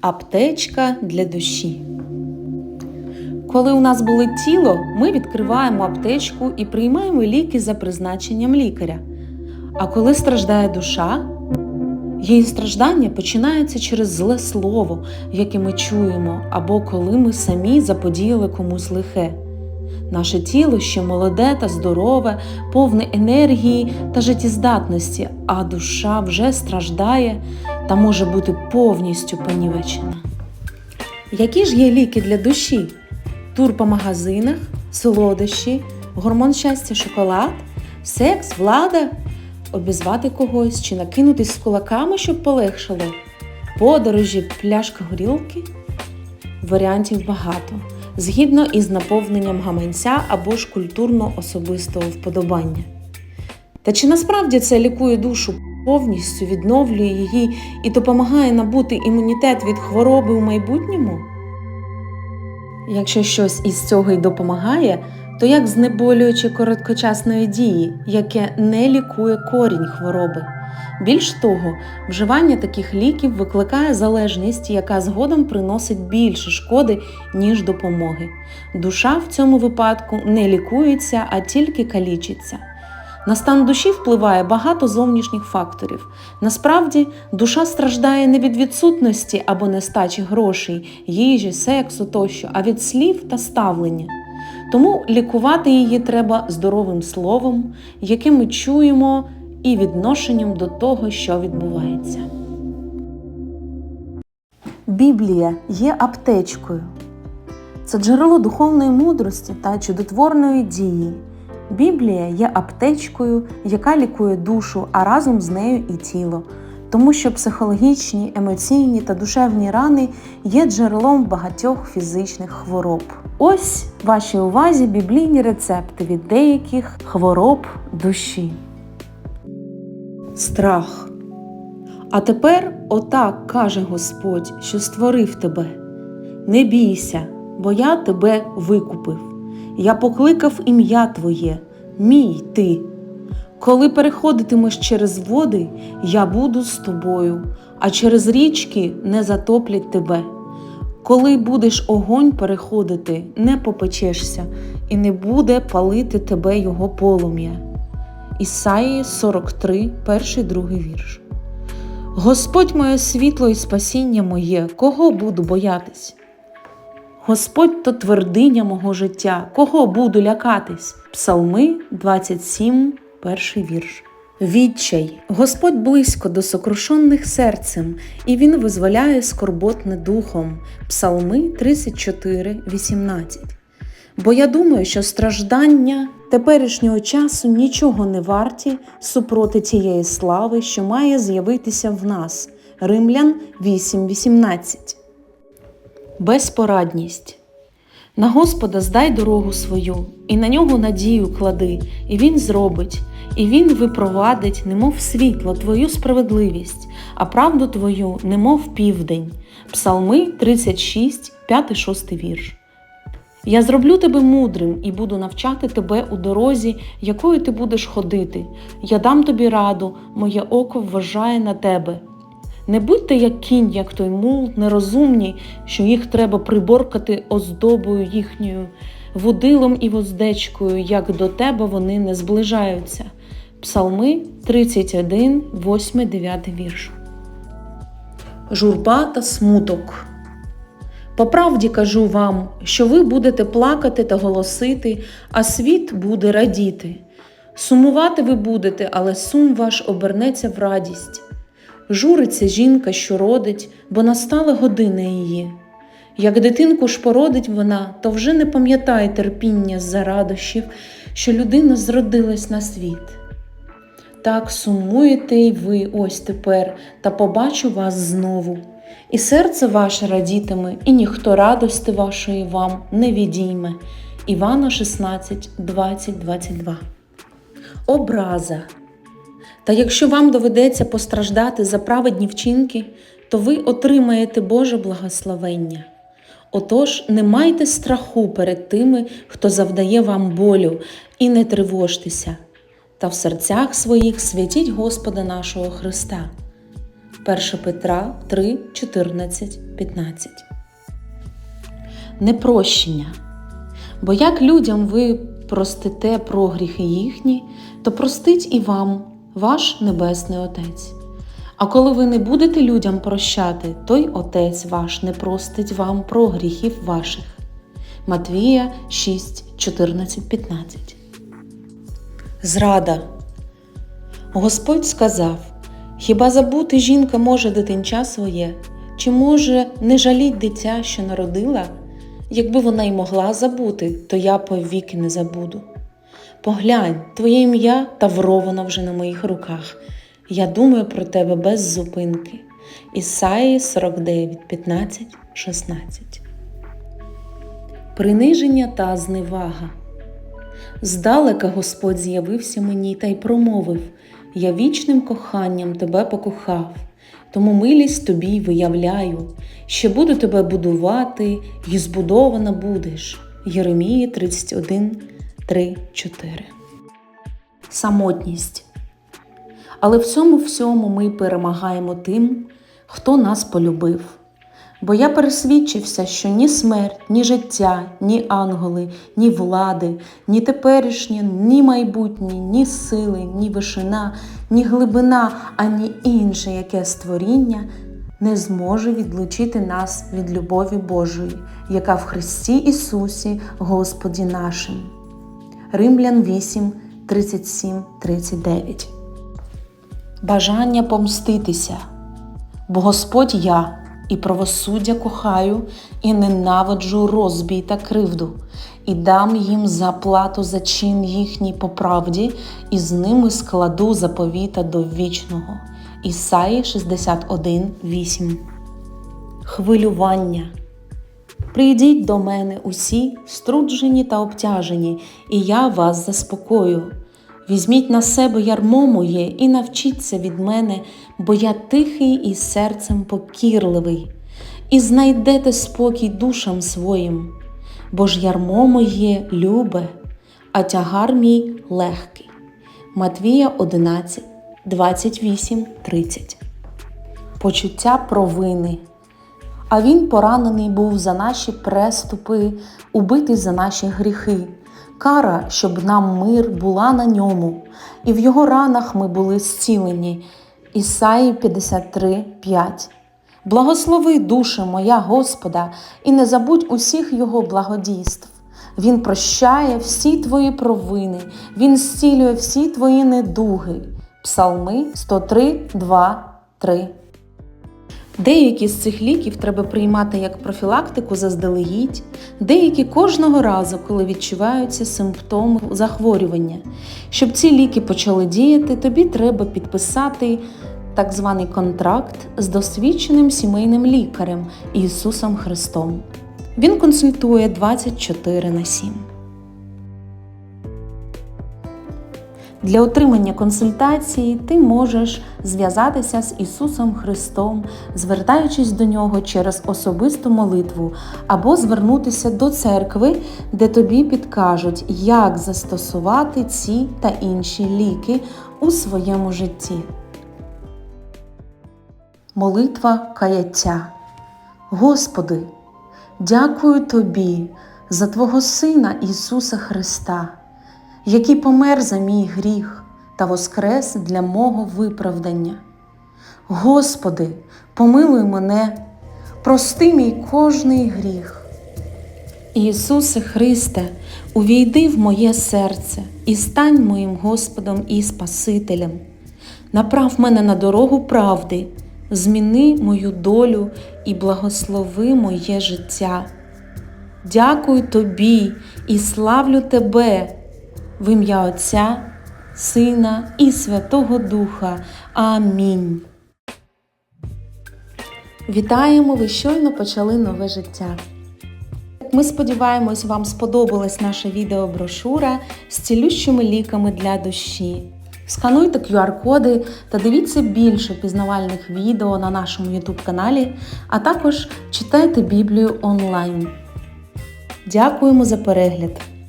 Аптечка для душі. Коли у нас болить тіло, ми відкриваємо аптечку і приймаємо ліки за призначенням лікаря. А коли страждає душа, її страждання починається через зле слово, яке ми чуємо, або коли ми самі заподіяли комусь лихе. Наше тіло ще молоде та здорове, повне енергії та життєздатності, а душа вже страждає та може бути повністю понівечена. Які ж є ліки для душі? Тур по магазинах, солодощі, гормон щастя, шоколад, секс, влада, обізвати когось чи накинутись з кулаками, щоб полегшало, подорожі, пляшка горілки. Варіантів багато, згідно із наповненням гаманця або ж культурно-особистого вподобання. Та чи насправді це лікує душу повністю, відновлює її і допомагає набути імунітет від хвороби у майбутньому? Якщо щось із цього й допомагає, то як знеболюючи короткочасної дії, яке не лікує корінь хвороби. Більш того, вживання таких ліків викликає залежність, яка згодом приносить більше шкоди, ніж допомоги. Душа в цьому випадку не лікується, а тільки калічиться. На стан душі впливає багато зовнішніх факторів. Насправді, душа страждає не від відсутності або нестачі грошей, їжі, сексу тощо, а від слів та ставлення. Тому лікувати її треба здоровим словом, яке ми чуємо, і відношенням до того, що відбувається. Біблія є аптечкою. Це джерело духовної мудрості та чудотворної дії. Біблія є аптечкою, яка лікує душу, а разом з нею і тіло, тому що психологічні, емоційні та душевні рани є джерелом багатьох фізичних хвороб. Ось вашій увазі біблійні рецепти від деяких хвороб душі. Страх. А тепер отак каже Господь, що створив тебе. Не бійся, бо я тебе викупив. Я покликав ім'я Твоє, мій ти. Коли переходитимеш через води, я буду з тобою, а через річки не затоплять тебе. Коли будеш огонь переходити, не попечешся, і не буде палити тебе його полум'я. Ісаї 43, 1, 2 вірш. Господь моє світло і спасіння моє, кого буду боятись? Господь то твердиня мого життя, кого буду лякатись? Псалми 27, перший вірш. Відчай. Господь близько до сокрушених серцем, і Він визволяє скорботне духом. Псалми 34, 18. Бо я думаю, що страждання теперішнього часу нічого не варті супроти тієї слави, що має з'явитися в нас. Римлян 8.18 Безпорадність. На Господа здай дорогу свою, і на нього надію клади, і Він зробить, і Він випровадить, немов світло, твою справедливість, а правду твою, немов південь. Псалми 36, 5-6 вірш. Я зроблю тебе мудрим і буду навчати тебе у дорозі, якою ти будеш ходити. Я дам тобі раду, моє око вважає на тебе. Не будьте як кінь, як той мул, нерозумні, що їх треба приборкати оздобою їхньою, водилом і воздечкою, як до тебе вони не зближаються. Псалми 31, 8, 9 вірш. Журба та смуток. По правді кажу вам, що ви будете плакати та голосити, а світ буде радіти. Сумувати ви будете, але сум ваш обернеться в радість. Журиться жінка, що родить, бо настала година її. Як дитинку ж породить вона, то вже не пам'ятає терпіння з-за радощів, що людина зродилась на світ. Так сумуєте й ви ось тепер, та побачу вас знову. І серце ваше радітиме, і ніхто радости вашої вам не відійме. Івана 16, 20, 22. Образа. Та якщо вам доведеться постраждати за праведні вчинки, то ви отримаєте Боже благословення. Отож, не майте страху перед тими, хто завдає вам болю, і не тривожтеся, та в серцях своїх святіть Господа нашого Христа. 1 Петра 3, 14, 15. Непрощення. Бо як людям ви простите прогріхи їхні, то простить і вам ваш Небесний Отець. А коли ви не будете людям прощати, то й Отець ваш не простить вам прогріхів ваших. Матвія 6, 14, 15. Зрада. Господь сказав: Хіба забути жінка може дитинча своє, чи може не жаліть дитя, що народила? Якби вона й могла забути, то я повіки не забуду. Поглянь, твоє ім'я тавровано вже на моїх руках. Я думаю про тебе без зупинки. Ісаї 49, 15, 16. Приниження та зневага. Здалека Господь з'явився мені та й промовив: Я вічним коханням тебе покохав, тому милість тобі виявляю, ще буду тебе будувати, і збудована будеш. Єремії 31, 3, 4. Самотність. Але в цьому всьому ми перемагаємо тим, хто нас полюбив. Бо я пересвідчився, що ні смерть, ні життя, ні ангели, ні влади, ні теперішнє, ні майбутнє, ні сили, ні вишина, ні глибина, ані інше яке створіння не зможе відлучити нас від любові Божої, яка в Христі Ісусі, Господі нашим. Римлян 8, 37, 39 Бажання помститися, бо Господь я і правосуддя кохаю, і ненавиджу розбій та кривду, і дам їм заплату за чин їхній по правді, і з ними складу заповіта до вічного. Ісаї 61, 8 Хвилювання. Прийдіть до мене усі, струджені та обтяжені, і я вас заспокою. Візьміть на себе ярмо моє і навчіться від мене, бо я тихий і серцем покірливий, і знайдете спокій душам своїм, бо ж ярмо моє любе, а тягар мій легкий. Матвія 11, 28, 30 Почуття провини. А він поранений був за наші преступи, убитий за наші гріхи. Кара, щоб нам мир була на ньому, і в його ранах ми були зцілені. Ісаї 53, 5 Благослови, душе моя Господа, і не забудь усіх Його благодійств. Він прощає всі твої провини, Він зцілює всі твої недуги. Псалми 103, 2, 3 Деякі з цих ліків треба приймати як профілактику заздалегідь, деякі кожного разу, коли відчуваються симптоми захворювання. Щоб ці ліки почали діяти, тобі треба підписати так званий контракт з досвідченим сімейним лікарем Ісусом Христом. Він консультує 24 на 7. Для отримання консультації ти можеш зв'язатися з Ісусом Христом, звертаючись до Нього через особисту молитву, або звернутися до церкви, де тобі підкажуть, як застосувати ці та інші ліки у своєму житті. Молитва каяття. Господи, дякую Тобі за Твого Сина Ісуса Христа який помер за мій гріх та воскрес для мого виправдання. Господи, помилуй мене, прости мій кожний гріх. Ісусе Христе, увійди в моє серце і стань моїм Господом і Спасителем. Направ мене на дорогу правди, зміни мою долю і благослови моє життя. Дякую тобі і славлю тебе в ім'я Отця, Сина і Святого Духа. Амінь. Вітаємо! Ви щойно почали нове життя. Ми сподіваємось, вам сподобалась наша відеоброшура з цілющими ліками для душі. Скануйте QR-коди та дивіться більше пізнавальних відео на нашому YouTube каналі, а також читайте Біблію онлайн. Дякуємо за перегляд!